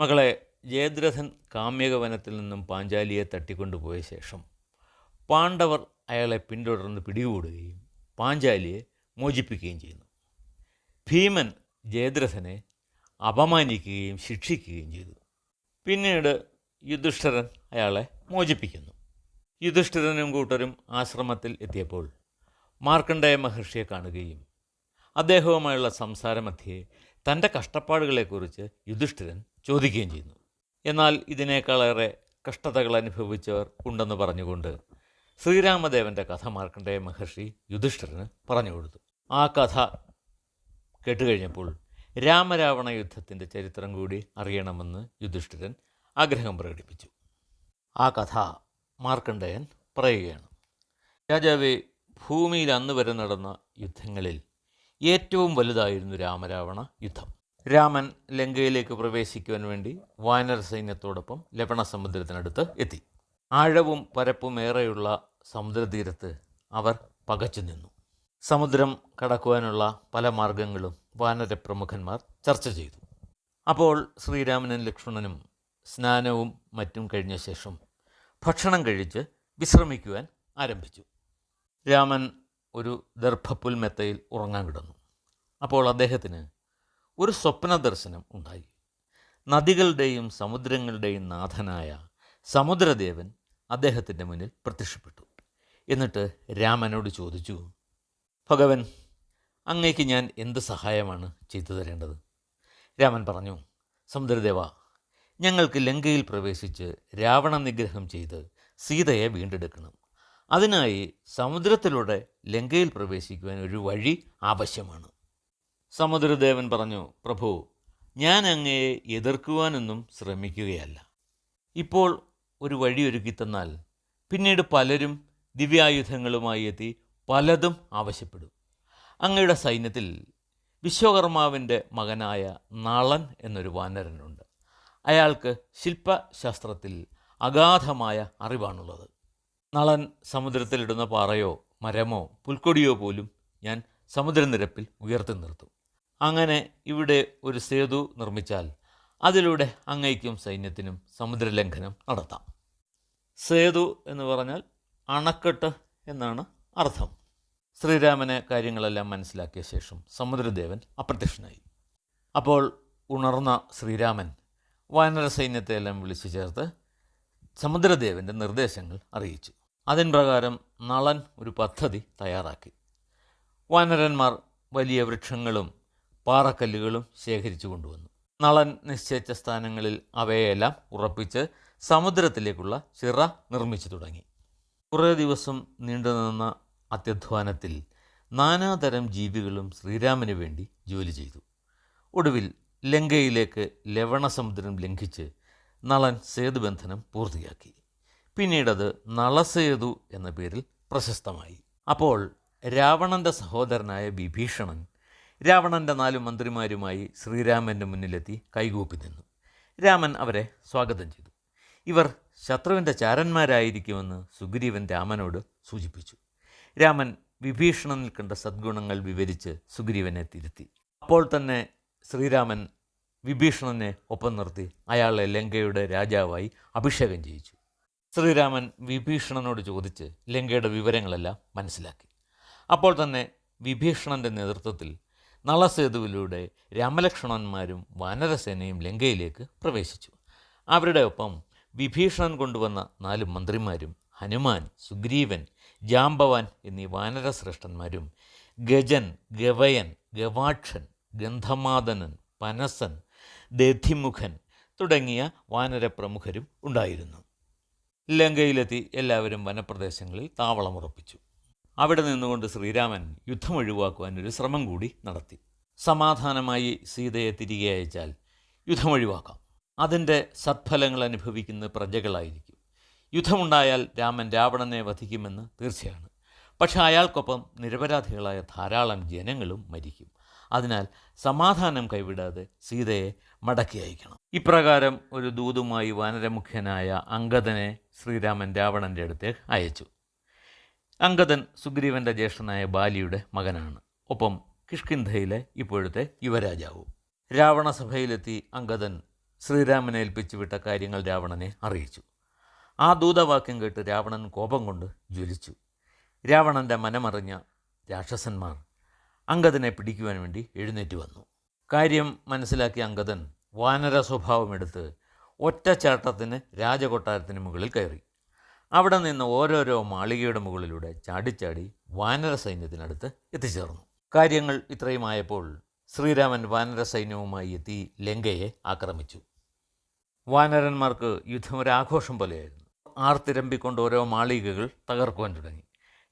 മകളെ ജയദ്രഥൻ കാമ്യകവനത്തിൽ നിന്നും പാഞ്ചാലിയെ തട്ടിക്കൊണ്ടുപോയ ശേഷം പാണ്ഡവർ അയാളെ പിന്തുടർന്ന് പിടികൂടുകയും പാഞ്ചാലിയെ മോചിപ്പിക്കുകയും ചെയ്യുന്നു. ഭീമൻ ജയദ്രഥനെ അപമാനിക്കുകയും ശിക്ഷിക്കുകയും ചെയ്തു. പിന്നീട് യുധിഷ്ഠിരൻ അയാളെ മോചിപ്പിക്കുന്നു. യുധിഷ്ഠിരനും കൂട്ടരും ആശ്രമത്തിൽ എത്തിയപ്പോൾ മാർക്കണ്ഡേയ മഹർഷിയെ കാണുകയും അദ്ദേഹവുമായുള്ള സംസാരമധ്യേ തന്റെ കഷ്ടപ്പാടുകളെക്കുറിച്ച് യുധിഷ്ഠിരൻ ചോദിക്കുകയും ചെയ്യുന്നു. എന്നാൽ ഇതിനേക്കാളേറെ കഷ്ടതകൾ അനുഭവിച്ചവർ ഉണ്ടെന്ന് പറഞ്ഞുകൊണ്ട് ശ്രീരാമദേവന്റെ കഥ മാർക്കണ്ഡേയ മഹർഷി യുധിഷ്ഠിരന് പറഞ്ഞു കൊടുത്തു. ആ കഥ കേട്ടുകഴിഞ്ഞപ്പോൾ രാമരാവണ യുദ്ധത്തിന്റെ ചരിത്രം കൂടി അറിയണമെന്ന് യുധിഷ്ഠിരൻ ആഗ്രഹം പ്രകടിപ്പിച്ചു. ആ കഥ മാർക്കണ്ഡേയൻ പറയുകയാണ്. രാജാവെ ഭൂമിയിൽ അന്ന് വരെ നടന്ന യുദ്ധങ്ങളിൽ ഏറ്റവും വലുതായിരുന്നു രാമരാവണ യുദ്ധം. രാമൻ ലങ്കയിലേക്ക് പ്രവേശിക്കുവാൻ വേണ്ടി വാനര സൈന്യത്തോടൊപ്പം ലവണസമുദ്രത്തിനടുത്ത് എത്തി. ആഴവും പരപ്പും ഏറെയുള്ള സമുദ്രതീരത്ത് അവർ പകച്ചു നിന്നു. സമുദ്രം കടക്കുവാനുള്ള പല മാർഗങ്ങളും വാനര പ്രമുഖന്മാർ ചർച്ച ചെയ്തു. അപ്പോൾ ശ്രീരാമനും ലക്ഷ്മണനും സ്നാനവും മറ്റും കഴിഞ്ഞ ശേഷം ഭക്ഷണം കഴിച്ച് വിശ്രമിക്കുവാൻ ആരംഭിച്ചു. രാമൻ ഒരു ദർഭപ്പുൽമെത്തയിൽ ഉറങ്ങാൻ കിടന്നു. അപ്പോൾ അദ്ദേഹത്തിന് ഒരു സ്വപ്ന ദർശനം ഉണ്ടായി. നദികളുടെയും സമുദ്രങ്ങളുടെയും നാഥനായ സമുദ്രദേവൻ അദ്ദേഹത്തിന്റെ മുന്നിൽ പ്രത്യക്ഷപ്പെട്ടു. എന്നിട്ട് രാമനോട് ചോദിച്ചു ഭഗവൻ അങ്ങേക്ക് ഞാൻ എന്ത് സഹായമാണ് ചെയ്തു തരേണ്ടത്? രാമൻ പറഞ്ഞു സമുദ്രദേവ ഞങ്ങൾക്ക് ലങ്കയിൽ പ്രവേശിച്ച് രാവണ നിഗ്രഹം ചെയ്ത് സീതയെ വീണ്ടെടുക്കണം. അതിനായി സമുദ്രത്തിലൂടെ ലങ്കയിൽ പ്രവേശിക്കുവാൻ ഒരു വഴി ആവശ്യമാണ്. സമുദ്രദേവൻ പറഞ്ഞു പ്രഭു ഞാൻ അങ്ങയെ എതിർക്കുവാനൊന്നും ശ്രമിക്കുകയല്ല. ഇപ്പോൾ ഒരു വഴി ഒരുക്കി തന്നാൽ പിന്നീട് പലരും ദിവ്യായുധങ്ങളുമായി എത്തി പലതും ആവശ്യപ്പെടും. അങ്ങയുടെ സൈന്യത്തിൽ വിശ്വകർമാവിന്റെ മകനായ നളൻ എന്നൊരു വാനരനുണ്ട്. അയാൾക്ക് ശില്പശാസ്ത്രത്തിൽ അഗാധമായ അറിവാണുള്ളത്. നളൻ സമുദ്രത്തിലിടുന്ന പാറയോ മരമോ പുൽക്കൊടിയോ പോലും ഞാൻ സമുദ്രനിരപ്പിൽ ഉയർത്തി നിർത്തും. അങ്ങനെ ഇവിടെ ഒരു സേതു നിർമ്മിച്ചാൽ അതിലൂടെ അങ്ങയ്ക്കും സൈന്യത്തിനും സമുദ്രലംഘനം നടത്താം. സേതു എന്ന് പറഞ്ഞാൽ അണക്കെട്ട് എന്നാണ് അർത്ഥം. ശ്രീരാമനെ കാര്യങ്ങളെല്ലാം മനസ്സിലാക്കിയ ശേഷം സമുദ്രദേവൻ അപ്രത്യക്ഷനായി. അപ്പോൾ ഉണർന്ന ശ്രീരാമൻ വാനര സൈന്യത്തെയെല്ലാം വിളിച്ചു ചേർത്ത് സമുദ്രദേവന്റെ നിർദ്ദേശങ്ങൾ അറിയിച്ചു. അതിൻപ്രകാരം നളൻ ഒരു പദ്ധതി തയ്യാറാക്കി. വാനരന്മാർ വലിയ വൃക്ഷങ്ങളും പാറക്കല്ലുകളും ശേഖരിച്ചു കൊണ്ടുവന്നു. നളൻ നിശ്ചയിച്ച സ്ഥാനങ്ങളിൽ അവയെല്ലാം ഉറപ്പിച്ച് സമുദ്രത്തിലേക്കുള്ള ചിറ നിർമ്മിച്ചു തുടങ്ങി. കുറേ ദിവസം നീണ്ടുനിന്ന അത്യധ്വാനത്തിൽ നാനാതരം ജീവികളും ശ്രീരാമന് വേണ്ടി ജോലി ചെയ്തു. ഒടുവിൽ ലങ്കയിലേക്ക് ലവണസമുദ്രം ലംഘിച്ച് നളൻ സേതുബന്ധനം പൂർത്തിയാക്കി. പിന്നീടത് നളസേതു എന്ന പേരിൽ പ്രശസ്തമായി. അപ്പോൾ രാവണന്റെ സഹോദരനായ വിഭീഷണൻ രാവണന്റെ നാലു മന്ത്രിമാരുമായി ശ്രീരാമന്റെ മുന്നിലെത്തി കൈകൂപ്പി നിന്നു. രാമൻ അവരെ സ്വാഗതം ചെയ്തു. ഇവർ ശത്രുവിന്റെ ചാരന്മാരായിരിക്കുമെന്ന് സുഗ്രീവൻ രാമനോട് സൂചിപ്പിച്ചു. രാമൻ വിഭീഷണനിൽ നിൽക്കേണ്ട സദ്ഗുണങ്ങൾ വിവരിച്ച് സുഗ്രീവനെ തിരുത്തി. അപ്പോൾ തന്നെ ശ്രീരാമൻ വിഭീഷണനെ ഒപ്പം നിർത്തി അയാളെ ലങ്കയുടെ രാജാവായി അഭിഷേകം ചെയ്യിച്ചു. ശ്രീരാമൻ വിഭീഷണനോട് ചോദിച്ച് ലങ്കയുടെ വിവരങ്ങളെല്ലാം മനസ്സിലാക്കി. അപ്പോൾ തന്നെ വിഭീഷണന്റെ നേതൃത്വത്തിൽ നളസേതുവിലൂടെ രാമലക്ഷ്മണന്മാരും വാനരസേനയും ലങ്കയിലേക്ക് പ്രവേശിച്ചു. അവരുടെ ഒപ്പം വിഭീഷണൻ കൊണ്ടുവന്ന നാല് മന്ത്രിമാരും ഹനുമാൻ സുഗ്രീവൻ ജാംബവാൻ എന്നീ വാനരശ്രേഷ്ഠന്മാരും ഗജൻ ഗവയൻ ഗവാക്ഷൻ ഗന്ധമാദനൻ പനസൻ ദധിമുഖൻ തുടങ്ങിയ വാനരപ്രമുഖരും ഉണ്ടായിരുന്നു. ലങ്കയിലെത്തി എല്ലാവരും വനപ്രദേശങ്ങളിൽ താവളമുറപ്പിച്ചു. അവിടെ നിന്നുകൊണ്ട് ശ്രീരാമൻ യുദ്ധം ഒഴിവാക്കുവാൻ ഒരു ശ്രമം കൂടി നടത്തി. സമാധാനമായി സീതയെ തിരികെ അയച്ചാൽ യുദ്ധം ഒഴിവാക്കാം. അതിന്റെ സത്ഫലങ്ങൾ അനുഭവിക്കുന്ന പ്രജകളായിരിക്കും. യുദ്ധമുണ്ടായാൽ രാമൻ രാവണനെ വധിക്കുമെന്ന് തീർച്ചയാണ്. പക്ഷെ അയാൾക്കൊപ്പം നിരപരാധികളായ ധാരാളം ജനങ്ങളും മരിക്കും. അതിനാൽ സമാധാനം കൈവിടാതെ സീതയെ മടക്കി അയക്കണം. ഇപ്രകാരം ഒരു ദൂതുമായി വാനരമുഖ്യനായ അങ്കദനെ ശ്രീരാമൻ രാവണന്റെ അടുത്തേക്ക് അയച്ചു. അങ്കദൻ സുഗ്രീവന്റെ ജ്യേഷ്ഠനായ ബാലിയുടെ മകനാണ്. ഒപ്പം കിഷ്കിന്ധയിലെ ഇപ്പോഴത്തെ യുവരാജാവും. രാവണസഭയിലെത്തി അങ്കദൻ ശ്രീരാമനെ ഏൽപ്പിച്ചു വിട്ട കാര്യങ്ങൾ രാവണനെ അറിയിച്ചു. ആ ദൂതവാക്യം കേട്ട് രാവണൻ കോപം കൊണ്ട് ജ്വലിച്ചു. രാവണന്റെ മനമറിഞ്ഞ രാക്ഷസന്മാർ അങ്കദനെ പിടിക്കുവാൻ വേണ്ടി എഴുന്നേറ്റ് വന്നു. കാര്യം മനസ്സിലാക്കിയ അങ്കദൻ വാനര സ്വഭാവമെടുത്ത് ഒറ്റച്ചാട്ടത്തിന് രാജകൊട്ടാരത്തിന് മുകളിൽ കയറി. അവിടെ നിന്ന് ഓരോരോ മാളികയുടെ മുകളിലൂടെ ചാടിച്ചാടി വാനര സൈന്യത്തിനടുത്ത് എത്തിച്ചേർന്നു. കാര്യങ്ങൾ ഇത്രയുമായപ്പോൾ ശ്രീരാമൻ വാനര സൈന്യവുമായി എത്തി ലങ്കയെ ആക്രമിച്ചു. വാനരന്മാർക്ക് യുദ്ധം ഒരാഘോഷം പോലെയായിരുന്നു. ആർത്തിരമ്പിക്കൊണ്ട് ഓരോ മാളികകൾ തകർക്കുവാൻ തുടങ്ങി.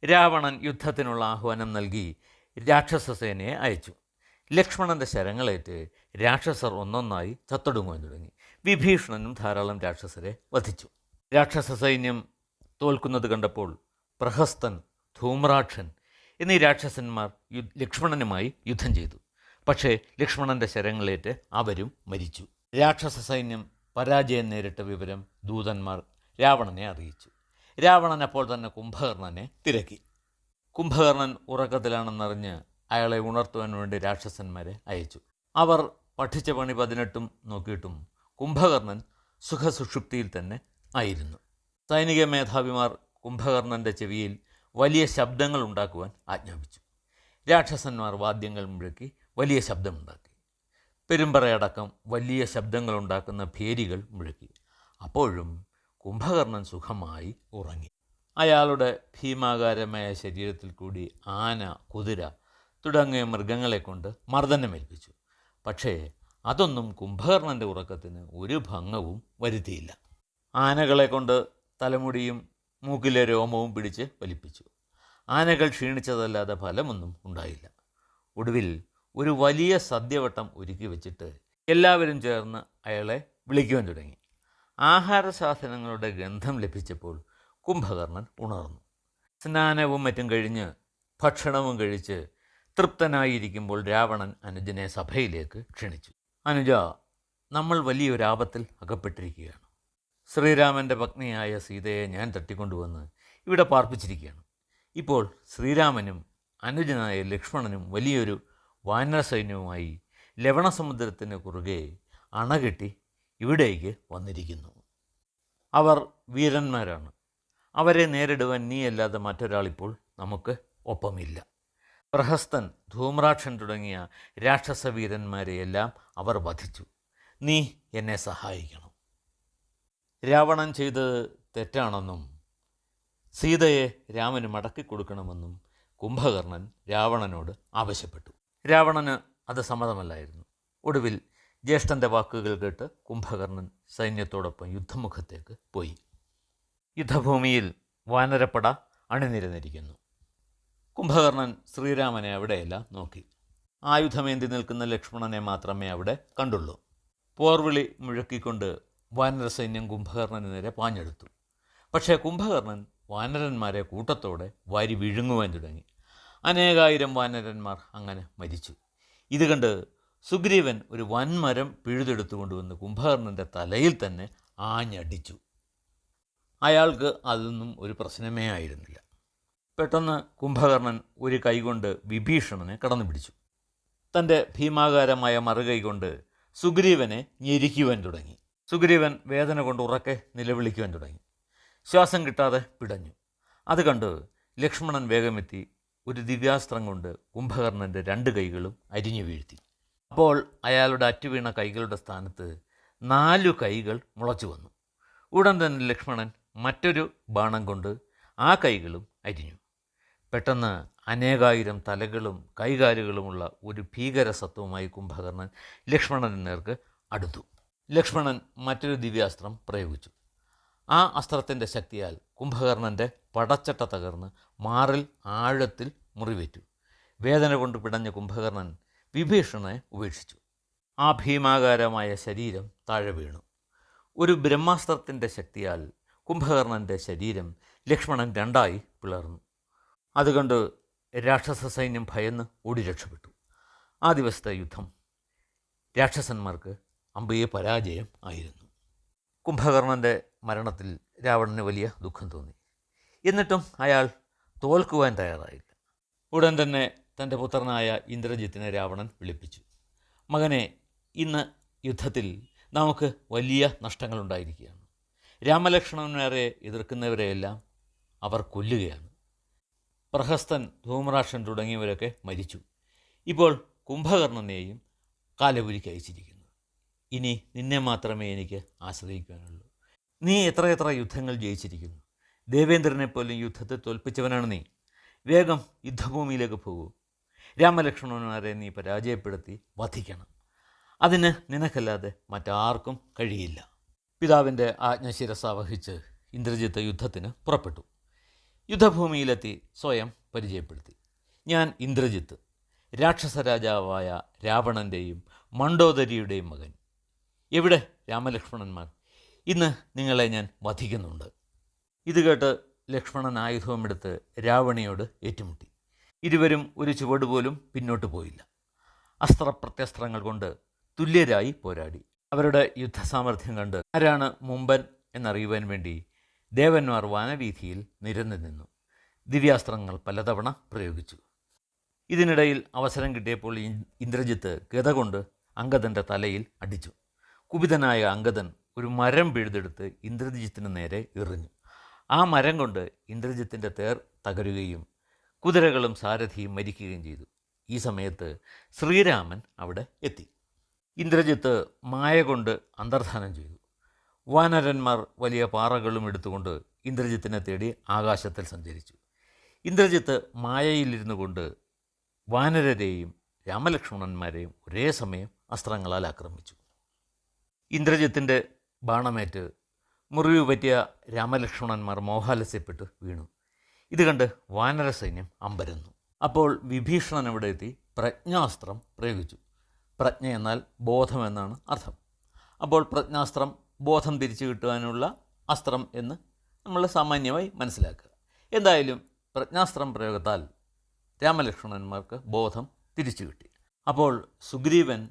രാവണൻ യുദ്ധത്തിനുള്ള ആഹ്വാനം നൽകി രാക്ഷസസേനയെ അയച്ചു. ലക്ഷ്മണന്റെ ശരങ്ങളേറ്റ് രാക്ഷസർ ഒന്നൊന്നായി ചത്തൊടുങ്ങുവാൻ തുടങ്ങി. വിഭീഷണനും ധാരാളം രാക്ഷസരെ വധിച്ചു. രാക്ഷസ സൈന്യം തോൽക്കുന്നത് കണ്ടപ്പോൾ പ്രഹസ്തൻ ധൂമ്രാക്ഷൻ എന്നീ രാക്ഷസന്മാർ ലക്ഷ്മണനുമായി യുദ്ധം ചെയ്തു. പക്ഷേ ലക്ഷ്മണന്റെ ശരങ്ങളേറ്റ് അവരും മരിച്ചു. രാക്ഷസ സൈന്യം പരാജയം നേരിട്ട വിവരം ദൂതന്മാർ രാവണനെ അറിയിച്ചു. രാവണൻ അപ്പോൾ തന്നെ കുംഭകർണനെ തിരക്കി. കുംഭകർണൻ ഉറക്കത്തിലാണെന്നറിഞ്ഞ് അയാളെ ഉണർത്തുവാൻ വേണ്ടി രാക്ഷസന്മാരെ അയച്ചു. അവർ പഠിച്ച പണി പതിനെട്ടും നോക്കിയിട്ടും കുംഭകർണൻ സുഖസുഷുപ്തിയിൽ തന്നെ ആയിരുന്നു. സൈനിക മേധാവിമാർ കുംഭകർണന്റെ ചെവിയിൽ വലിയ ശബ്ദങ്ങൾ ഉണ്ടാക്കുവാൻ ആജ്ഞാപിച്ചു. രാക്ഷസന്മാർ വാദ്യങ്ങൾ മുഴക്കി വലിയ ശബ്ദമുണ്ടാക്കി. പെരുമ്പറയടക്കം വലിയ ശബ്ദങ്ങളുണ്ടാക്കുന്ന ഭേരികൾ മുഴക്കി. അപ്പോഴും കുംഭകർണൻ സുഖമായി ഉറങ്ങി. അയാളുടെ ഭീമാകാരമായ ശരീരത്തിൽ കൂടി ആന കുതിര തുടങ്ങിയ മൃഗങ്ങളെ കൊണ്ട് മർദ്ദനമേൽപ്പിച്ചു. പക്ഷേ അതൊന്നും കുംഭകർണന്റെ ഉറക്കത്തിന് ഒരു ഭംഗവും വരുത്തിയില്ല. ആനകളെ കൊണ്ട് തലമുടിയും മൂക്കിലെ രോമവും പിടിച്ച് വലിപ്പിച്ചു. ആനകൾ ക്ഷീണിച്ചതല്ലാതെ ഫലമൊന്നും ഉണ്ടായില്ല. ഒടുവിൽ ഒരു വലിയ സദ്യവട്ടം ഒരുക്കി വെച്ചിട്ട് എല്ലാവരും ചേർന്ന് അയാളെ വിളിക്കുവാൻ തുടങ്ങി. ആഹാര സാധനങ്ങളുടെ ഗന്ധം ലഭിച്ചപ്പോൾ കുംഭകർണൻ ഉണർന്നു. സ്നാനവും മറ്റും കഴിഞ്ഞ് ഭക്ഷണവും കഴിച്ച് തൃപ്തനായിരിക്കുമ്പോൾ രാവണൻ അനുജനെ സഭയിലേക്ക് ക്ഷണിച്ചു. അനുജ നമ്മൾ വലിയൊരാപത്തിൽ അകപ്പെട്ടിരിക്കുകയാണ്. ശ്രീരാമന്റെ പത്നിയായ സീതയെ ഞാൻ തട്ടിക്കൊണ്ടുവന്ന് ഇവിടെ പാർപ്പിച്ചിരിക്കുകയാണ്. ഇപ്പോൾ ശ്രീരാമനും അനുജനായ ലക്ഷ്മണനും വലിയൊരു വാനര സൈന്യവുമായി ലവണസമുദ്രത്തിന് കുറുകെ അണകെട്ടി ഇവിടേക്ക് വന്നിരിക്കുന്നു. അവർ വീരന്മാരാണ്. അവരെ നേരിടുവാൻ നീയല്ലാതെ മറ്റൊരാളിപ്പോൾ നമുക്ക് ഒപ്പമില്ല. പ്രഹസ്തൻ ധൂമ്രാക്ഷൻ തുടങ്ങിയ രാക്ഷസ വീരന്മാരെയെല്ലാം അവർ വധിച്ചു. നീ എന്നെ സഹായിക്കണം. രാവണൻ ചെയ്തത് തെറ്റാണെന്നും സീതയെ രാമന് മടക്കി കൊടുക്കണമെന്നും കുംഭകർണൻ രാവണനോട് ആവശ്യപ്പെട്ടു. രാവണന് അത് സമ്മതമല്ലായിരുന്നു. ഒടുവിൽ ജ്യേഷ്ഠന്റെ വാക്കുകൾ കേട്ട് കുംഭകർണൻ സൈന്യത്തോടൊപ്പം യുദ്ധമുഖത്തേക്ക് പോയി. യുദ്ധഭൂമിയിൽ വാനരപ്പട അണിനിരന്നിരിക്കുന്നു. കുംഭകർണൻ ശ്രീരാമനെ അവിടെയല്ല നോക്കി. ആയുധമേന്തി നിൽക്കുന്ന ലക്ഷ്മണനെ മാത്രമേ അവിടെ കണ്ടുള്ളൂ. പോർവിളി മുഴക്കിക്കൊണ്ട് വാനര സൈന്യം കുംഭകർണന് നേരെ പാഞ്ഞെടുത്തു. പക്ഷേ കുംഭകർണൻ വാനരന്മാരെ കൂട്ടത്തോടെ വാരി വിഴുങ്ങുവാൻ തുടങ്ങി. അനേകായിരം വാനരന്മാർ അങ്ങനെ മരിച്ചു. ഇത് കണ്ട് സുഗ്രീവൻ ഒരു വൻമരം പിഴുതെടുത്തു കൊണ്ടുവന്ന് കുംഭകർണന്റെ തലയിൽ തന്നെ ആഞ്ഞടിച്ചു. അയാൾക്ക് അതൊന്നും ഒരു പ്രശ്നമേ ആയിരുന്നില്ല. പെട്ടെന്ന് കുംഭകർണൻ ഒരു കൈകൊണ്ട് വിഭീഷണനെ കടന്നു പിടിച്ചു തന്റെ ഭീമാകാരമായ മറുകൈ കൊണ്ട് സുഗ്രീവനെ ഞെരിക്കുവാൻ തുടങ്ങി. സുഗ്രീവൻ വേദന കൊണ്ട് ഉറക്കെ നിലവിളിക്കുവാൻ തുടങ്ങി. ശ്വാസം കിട്ടാതെ പിടഞ്ഞു. അത് കണ്ട് ലക്ഷ്മണൻ വേഗമെത്തി ഒരു ദിവ്യാസ്ത്രം കൊണ്ട് കുംഭകർണന്റെ രണ്ട് കൈകളും അരിഞ്ഞു വീഴ്ത്തി. അപ്പോൾ അയാളുടെ അറ്റുവീണ കൈകളുടെ സ്ഥാനത്ത് നാലു കൈകൾ മുളച്ചു വന്നു. ഉടൻ തന്നെ ലക്ഷ്മണൻ മറ്റൊരു ബാണം കൊണ്ട് ആ കൈകളും അരിഞ്ഞു. പെട്ടെന്ന് അനേകായിരം തലകളും കൈകാലുകളുമുള്ള ഒരു ഭീകര സത്വമായി കുംഭകർണൻ ലക്ഷ്മണന് നേർക്ക് അടുത്തു. ലക്ഷ്മണൻ മറ്റൊരു ദിവ്യാസ്ത്രം പ്രയോഗിച്ചു. ആ അസ്ത്രത്തിന്റെ ശക്തിയാൽ കുംഭകർണന്റെ പടച്ചട്ട തകർന്ന് മാറിൽ ആഴത്തിൽ മുറിവേറ്റു. വേദന കൊണ്ട് പിടഞ്ഞ കുംഭകർണൻ വിഭീഷണനെ ഉപേക്ഷിച്ചു. ആ ഭീമാകാരമായ ശരീരം താഴെ വീണു. ഒരു ബ്രഹ്മാസ്ത്രത്തിന്റെ ശക്തിയാൽ കുംഭകർണന്റെ ശരീരം ലക്ഷ്മണൻ രണ്ടായി പിളർന്നു. അതുകൊണ്ട് രാക്ഷസ സൈന്യം ഭയന്ന് ഓടി രക്ഷപ്പെട്ടു. ആ ദിവസത്തെ യുദ്ധം രാക്ഷസന്മാർക്ക് അമ്പയെ പരാജയം ആയിരുന്നു. കുംഭകർണന്റെ മരണത്തിൽ രാവണന് വലിയ ദുഃഖം തോന്നി. എന്നിട്ടും അയാൾ തോൽക്കുവാൻ തയ്യാറായില്ല. ഉടൻ തന്നെ തന്റെ പുത്രനായ ഇന്ദ്രജിത്തിനെ രാവണൻ വിളിപ്പിച്ചു. മകനെ ഇന്ന് യുദ്ധത്തിൽ നമുക്ക് വലിയ നഷ്ടങ്ങളുണ്ടായിരിക്കുകയാണ്. രാമലക്ഷ്മണന്മാരെ എതിർക്കുന്നവരെയെല്ലാം അവർ കൊല്ലുകയാണ്. പ്രഹസ്തൻ ധൂമ്രാക്ഷൻ തുടങ്ങിയവരൊക്കെ മരിച്ചു. ഇപ്പോൾ കുംഭകർണനെയും കാലപുരിക്ക് അയച്ചിരിക്കുന്നു. ഇനി നിന്നെ മാത്രമേ എനിക്ക് ആശ്രയിക്കാനുള്ളൂ. നീ എത്രയെത്ര യുദ്ധങ്ങൾ ജയിച്ചിരിക്കുന്നു. ദേവേന്ദ്രനെ പോലും യുദ്ധത്തെ തോൽപ്പിച്ചവനാണ് നീ. വേഗം യുദ്ധഭൂമിയിലേക്ക് പോകൂ. രാമലക്ഷ്മണന്മാരെ നീ പരാജയപ്പെടുത്തി വധിക്കണം. അതിന് നിനക്കല്ലാതെ മറ്റാർക്കും കഴിയില്ല. പിതാവിന്റെ ആജ്ഞ ശിരസ വഹിച്ച് ഇന്ദ്രജിത്ത് യുദ്ധത്തിന് പുറപ്പെട്ടു. യുദ്ധഭൂമിയിലെത്തി സ്വയം പരിചയപ്പെടുത്തി. ഞാൻ ഇന്ദ്രജിത്ത് രാക്ഷസ രാജാവായ രാവണന്റെയും മണ്ഡോദരിയുടെയും മകൻ. എവിടെ? രാമലക്ഷ്മണന്മാർ. ഇന്ന് നിങ്ങളെ ഞാൻ വധിക്കുന്നുണ്ട്. ഇത് കേട്ട് ലക്ഷ്മണൻ ആയുധവുമെടുത്ത് രാവണിയോട് ഏറ്റുമുട്ടി. ഇരുവരും ഒരു ചുവട് പോലും പിന്നോട്ട് പോയില്ല. അസ്ത്രപ്രത്യസ്ത്രങ്ങൾ കൊണ്ട് തുല്യരായി പോരാടി. അവരുടെ യുദ്ധസാമർഥ്യം കണ്ട് ആരാണ് മുമ്പൻ എന്നറിയുവാൻ വേണ്ടി ദേവന്മാർ വാനവീഥിയിൽ നിരന്നു നിന്നു. ദിവ്യാസ്ത്രങ്ങൾ പലതവണ പ്രയോഗിച്ചു. ഇതിനിടയിൽ അവസരം കിട്ടിയപ്പോൾ ഇന്ദ്രജിത്ത് ഗത കൊണ്ട് അംഗതന്റെ തലയിൽ അടിച്ചു. കുപിതനായ അങ്കദൻ ഒരു മരം പിഴുതെടുത്ത് ഇന്ദ്രജിത്തിന് നേരെ എറിഞ്ഞു. ആ മരം കൊണ്ട് ഇന്ദ്രജിത്തിന്റെ തേർ തകരുകയും കുതിരകളും സാരഥിയും മരിക്കുകയും ചെയ്തു. ഈ സമയത്ത് ശ്രീരാമൻ അവിടെ എത്തി. ഇന്ദ്രജിത്ത് മായ കൊണ്ട് അന്തർധാനം ചെയ്തു. വാനരന്മാർ വലിയ പാറകളും എടുത്തുകൊണ്ട് ഇന്ദ്രജിത്തിനെ തേടി ആകാശത്തിൽ സഞ്ചരിച്ചു. ഇന്ദ്രജിത്ത് മായയിലിരുന്നു കൊണ്ട് വാനരരെയും രാമലക്ഷ്മണന്മാരെയും ഒരേ സമയം അസ്ത്രങ്ങളാൽ ആക്രമിച്ചു. ഇന്ദ്രജിത്തിന്റെ ബാണമേറ്റ് മുറിവ് പറ്റിയ രാമലക്ഷ്മണന്മാർ മോഹാലസ്യപ്പെട്ട് വീണു. ഇത് കണ്ട് വാനര സൈന്യം അമ്പരന്നു. അപ്പോൾ വിഭീഷണൻ അവിടെ എത്തി പ്രജ്ഞാസ്ത്രം പ്രയോഗിച്ചു. പ്രജ്ഞ എന്നാൽ ബോധം എന്നാണ് അർത്ഥം. അപ്പോൾ പ്രജ്ഞാസ്ത്രം ബോധം തിരിച്ചു കിട്ടുവാനുള്ള അസ്ത്രം എന്ന് നമ്മൾ സാമാന്യമായി മനസ്സിലാക്കുക. എന്തായാലും പ്രജ്ഞാസ്ത്രം പ്രയോഗത്താൽ രാമലക്ഷ്മണന്മാർക്ക് ബോധം തിരിച്ചു കിട്ടി. അപ്പോൾ സുഗ്രീവൻ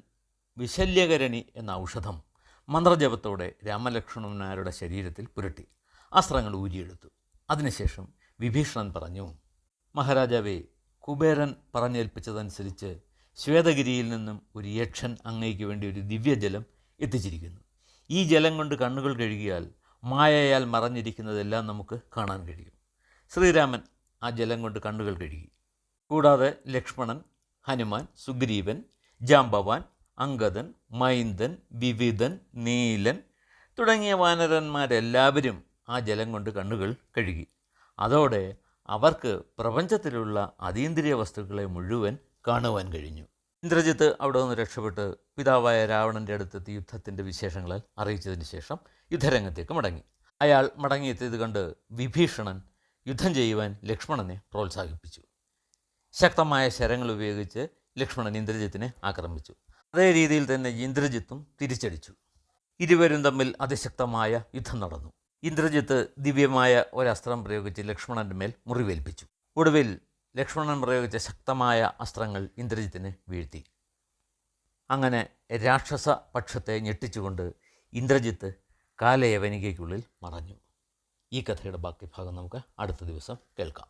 വിശല്യകരണി എന്ന ഔഷധം മന്ത്രജപത്തോടെ രാമലക്ഷ്മണന്മാരുടെ ശരീരത്തിൽ പുരട്ടി. അസ്ത്രങ്ങൾ ഊരിയെടുത്തു. അതിനുശേഷം വിഭീഷണൻ പറഞ്ഞു മഹാരാജാവേ കുബേരൻ പറഞ്ഞേൽപ്പിച്ചതനുസരിച്ച് ശ്വേതഗിരിയിൽ നിന്നും ഒരു യക്ഷൻ അങ്ങയ്ക്ക് വേണ്ടി ഒരു ദിവ്യജലം എത്തിച്ചിരിക്കുന്നു. ഈ ജലം കൊണ്ട് കണ്ണുകൾ കഴുകിയാൽ മായയാൽ മറഞ്ഞിരിക്കുന്നതെല്ലാം നമുക്ക് കാണാൻ കഴിയും. ശ്രീരാമൻ ആ ജലം കൊണ്ട് കണ്ണുകൾ കഴുകി. കൂടാതെ ലക്ഷ്മണൻ ഹനുമാൻ സുഗ്രീവൻ ജാംബവാൻ അങ്കദൻ മൈന്ദൻ വിവിധൻ നീലൻ തുടങ്ങിയ വാനരന്മാരെല്ലാവരും ആ ജലം കൊണ്ട് കണ്ണുകൾ കഴുകി. അതോടെ അവർക്ക് പ്രപഞ്ചത്തിലുള്ള അതീന്ദ്രിയ വസ്തുക്കളെ മുഴുവൻ കാണുവാൻ കഴിഞ്ഞു. ഇന്ദ്രജിത്ത് അവിടെ നിന്ന് രക്ഷപ്പെട്ട് പിതാവായ രാവണന്റെ അടുത്തെത്തി യുദ്ധത്തിന്റെ വിശേഷങ്ങളെ അറിയിച്ചതിന് ശേഷം യുദ്ധരംഗത്തേക്ക് മടങ്ങി. അയാൾ മടങ്ങിയെത്തിയത് കണ്ട് വിഭീഷണൻ യുദ്ധം ചെയ്യുവാൻ ലക്ഷ്മണനെ പ്രോത്സാഹിപ്പിച്ചു. ശക്തമായ ശരങ്ങൾ ഉപയോഗിച്ച് ലക്ഷ്മണൻ ഇന്ദ്രജിത്തിനെ ആക്രമിച്ചു. അതേ രീതിയിൽ തന്നെ ഇന്ദ്രജിത്തും തിരിച്ചടിച്ചു. ഇരുവരും തമ്മിൽ അതിശക്തമായ യുദ്ധം നടന്നു. ഇന്ദ്രജിത്ത് ദിവ്യമായ ഒരസ്ത്രം പ്രയോഗിച്ച് ലക്ഷ്മണന്റെ മേൽ മുറിവേൽപ്പിച്ചു. ഒടുവിൽ ലക്ഷ്മണൻ പ്രയോഗിച്ച ശക്തമായ അസ്ത്രങ്ങൾ ഇന്ദ്രജിത്തിനെ വീഴ്ത്തി. അങ്ങനെ രാക്ഷസ പക്ഷത്തെ ഞെട്ടിച്ചുകൊണ്ട് ഇന്ദ്രജിത്ത് കാലയവനികയ്ക്കുള്ളിൽ മറഞ്ഞു. ഈ കഥയുടെ ബാക്കി ഭാഗം നമുക്ക് അടുത്ത ദിവസം കേൾക്കാം.